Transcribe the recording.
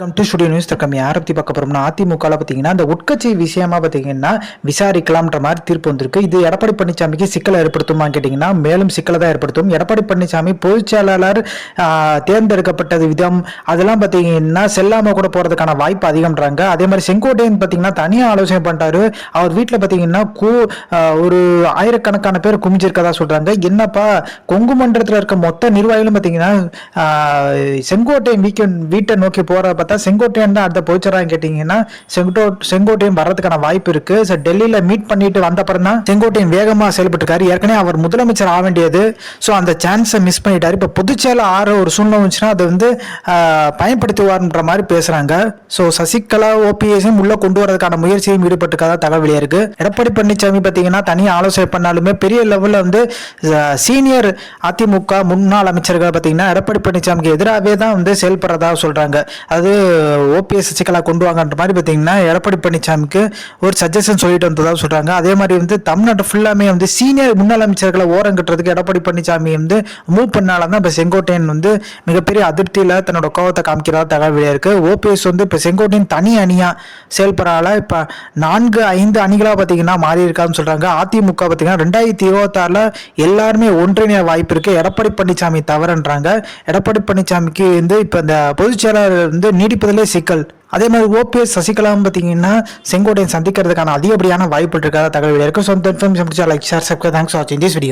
Come to studio news தக்கம் யாரை பற்றி பார்க்க போகிறோம்னா அதிமுகவில் பார்த்தீங்கன்னா அந்த உட்கட்சி விஷயமா பார்த்தீங்கன்னா விசாரிக்கலாம்ன்ற மாதிரி தீர்ப்பு வந்திருக்கு. இது எடப்பாடி பழனிசாமிக்கு சிக்கலை ஏற்படுத்துமா கேட்டிங்கன்னா மேலும் சிக்கலை தான் ஏற்படுத்தும். எடப்பாடி பழனிசாமி பொதுச்செயலாளர் தேர்ந்தெடுக்கப்பட்டது விதம் அதெல்லாம் பார்த்தீங்கன்னா செல்லாமல் கூட போகிறதுக்கான வாய்ப்பு அதிகம்ன்றாங்க. அதே மாதிரி செங்கோட்டையன் பார்த்தீங்கன்னா தனியாக ஆலோசனை பண்ணிட்டாரு அவர் வீட்டில் பார்த்தீங்கன்னா கூ ஒரு ஆயிரக்கணக்கான பேர் குமிஞ்சிருக்கதா சொல்கிறாங்க என்னப்பா கொங்கு மண்டலத்தில் இருக்க மொத்த நிர்வாகிகளும் பார்த்தீங்கன்னா செங்கோட்டையன் வீக்கெண்ட் வீட்டை நோக்கி போகிற பார்த்தா செங்கோட்டையன் தான் அடுத்த போய்ச்சரான்னு கேட்டிங்கன்னா செங்கோ செங்கோட்டையன் வர்றதுக்கான வாய்ப்பு இருக்கு. ஸோ டெல்லியில் மீட் பண்ணிட்டு வந்தப்புறம் தான் செங்கோட்டையன் வேகமாக செயல்பட்டுருக்காரு. ஏற்கனவே அவர் முதலமைச்சர் ஆக வேண்டியது. ஸோ அந்த சான்ஸை மிஸ் பண்ணிட்டாரு. இப்போ புதுச்சேரியில் ஆற ஒரு சூழ்நிலை வந்துச்சுன்னா அதை வந்து பயன்படுத்துவார்ன்ற மாதிரி பேசுகிறாங்க ஸோ சசிகலா ஓபிஎஸையும் உள்ள கொண்டு வரதுக்கான முயற்சியும் ஈடுபட்டுக்காத தகவல் இருக்கு. எடப்பாடி பழனிசாமி பார்த்தீங்கன்னா தனி ஆலோசனை பண்ணாலுமே பெரிய லெவலில் வந்து சீனியர் அதிமுக முன்னாள் அமைச்சர்கள் பார்த்தீங்கன்னா எடப்பாடி பழனிசாமிக்கு எதிராகவே தான் வந்து செயல்படுறதா சொல்றாங்க. அது ஓபிஎஸ் சசிகலா கொண்டு வாங்கன்ற மாதிரி பார்த்தீங்கன்னா எடப்பாடி பழனிசாமிக்கு ஒரு சஜஷன் சொல்லிட்டு வந்ததாக சொல்றாங்க. அதே மாதிரி வந்து தமிழ்நாட்டு ஃபுல்லாமே வந்து சீனியர் முன்னாள் அமைச்சர்களை ஓரம் கட்டுறதுக்கு எடப்பாடி பழனிசாமி வந்து மூவ் பண்ணால தான் இப்போ செங்கோட்டையன் வந்து மிகப்பெரிய அதிருப்தியில் தன்னோட கோவத்தை காமிக்கிறதா தகவல் வெளியா இருக்கு ஓபிஎஸ் வந்து இப்போ செங்கோட்டையன் தனி அணியாக செயல்படுறால இப்போ நான்கு ஐந்து அணிகளாக பார்த்தீங்கன்னா மாறி இருக்கான்னு சொல்றாங்க. அதிமுக பார்த்தீங்கன்னா ரெண்டாயிரத்தி இருபத்தாறில் எல்லாருமே ஒன்றிணைய வாய்ப்பு இருக்கு. எடப்பாடி பழனிசாமி தவறுன்றாங்க. எடப்பாடி பழனிசாமிக்கு வந்து இப்போ இந்த பொதுச்செயலாளர் வந்து நீடிப்பதிலே சிக்கல். அதே மாதிரி ஓபிஎஸ் சசிகலாம் பார்த்தீங்கன்னா செங்கோட்டையன் சந்திக்கிறதுக்கான அதிகப்படியான வாய்ப்பு இருக்கிறதா தகவல் இருக்கு. ஸோ இந்த information like share subscribe thanks வாட்சிங் திஸ் வீடியோ